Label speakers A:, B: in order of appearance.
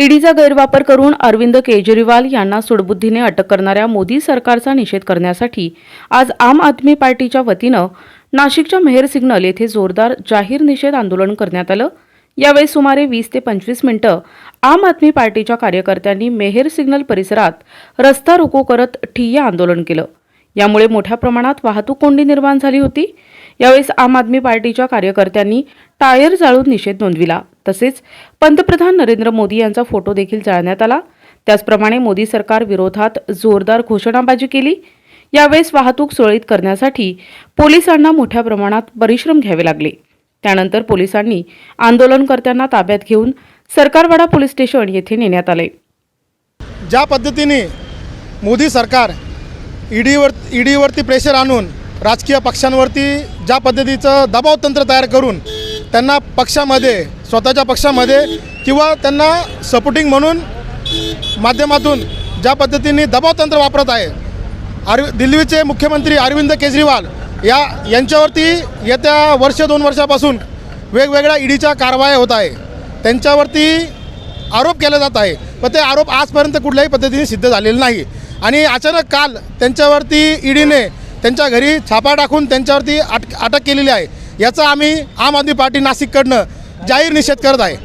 A: ईडीचा गैरवापर करून अरविंद केजरीवाल यांना सुडबुद्धीने अटक करणाऱ्या मोदी सरकारचा निषेध करण्यासाठी आज आम आदमी पार्टीच्या वतीनं नाशिकच्या मेहर सिग्नल येथे जोरदार जाहीर निषेध आंदोलन करण्यात आलं. यावेळी सुमारे वीस ते पंचवीस मिनिटं आम आदमी पार्टीच्या कार्यकर्त्यांनी मेहर सिग्नल परिसरात रस्ता रोको करत ठिय्या आंदोलन केलं. यामुळे मोठ्या प्रमाणात वाहतूक कोंडी निर्माण झाली होती. यावेळेस आम आदमी पार्टीच्या कार्यकर्त्यांनी टायर जाळून निषेध नोंदविला. तसेच पंतप्रधान नरेंद्र मोदी यांचा फोटो देखील जाळण्यात आला. त्याचप्रमाणे मोदी सरकार विरोधात जोरदार घोषणाबाजी केली. यावेळेस वाहतूक सुरळीत करण्यासाठी पोलिसांना मोठ्या प्रमाणात परिश्रम घ्यावे लागले. त्यानंतर पोलिसांनी आंदोलनकर्त्यांना ताब्यात घेऊन सरकारवाडा पोलीस स्टेशन येथे नेण्यात आले.
B: ज्या पद्धतीने मोदी सरकार ईडीवर ईडीवरती प्रेशर आणून राजकीय पक्षांवरती ज्या पद्धतीचं दबाव तंत्र तयार करून त्यांना पक्षामध्ये स्वतःच्या पक्षामध्ये किंवा त्यांना सपोर्टिंग म्हणून माध्यमातून ज्या पद्धतीने दबाव तंत्र वापरत आहे अरवि दिल्लीचे मुख्यमंत्री अरविंद केजरीवाल या यांच्यावरती येत्या वर्ष दोन वर्षापासून वेगवेगळ्या ईडीच्या कारवाया होत आहे. त्यांच्यावरती आरोप केला जात आहे. पण ते आरोप आजपर्यंत कुठल्याही पद्धतीने सिद्ध झालेले नाही. आणि अचानक काल त्यांच्यावरती ईडीने त्यांच्या घरी छापा टाकून त्यांच्यावरती अट अटक केलेली आहे. याचा आम्ही आम आदमी पार्टी नाशिककडनं जाहीर निषेध करत आहे.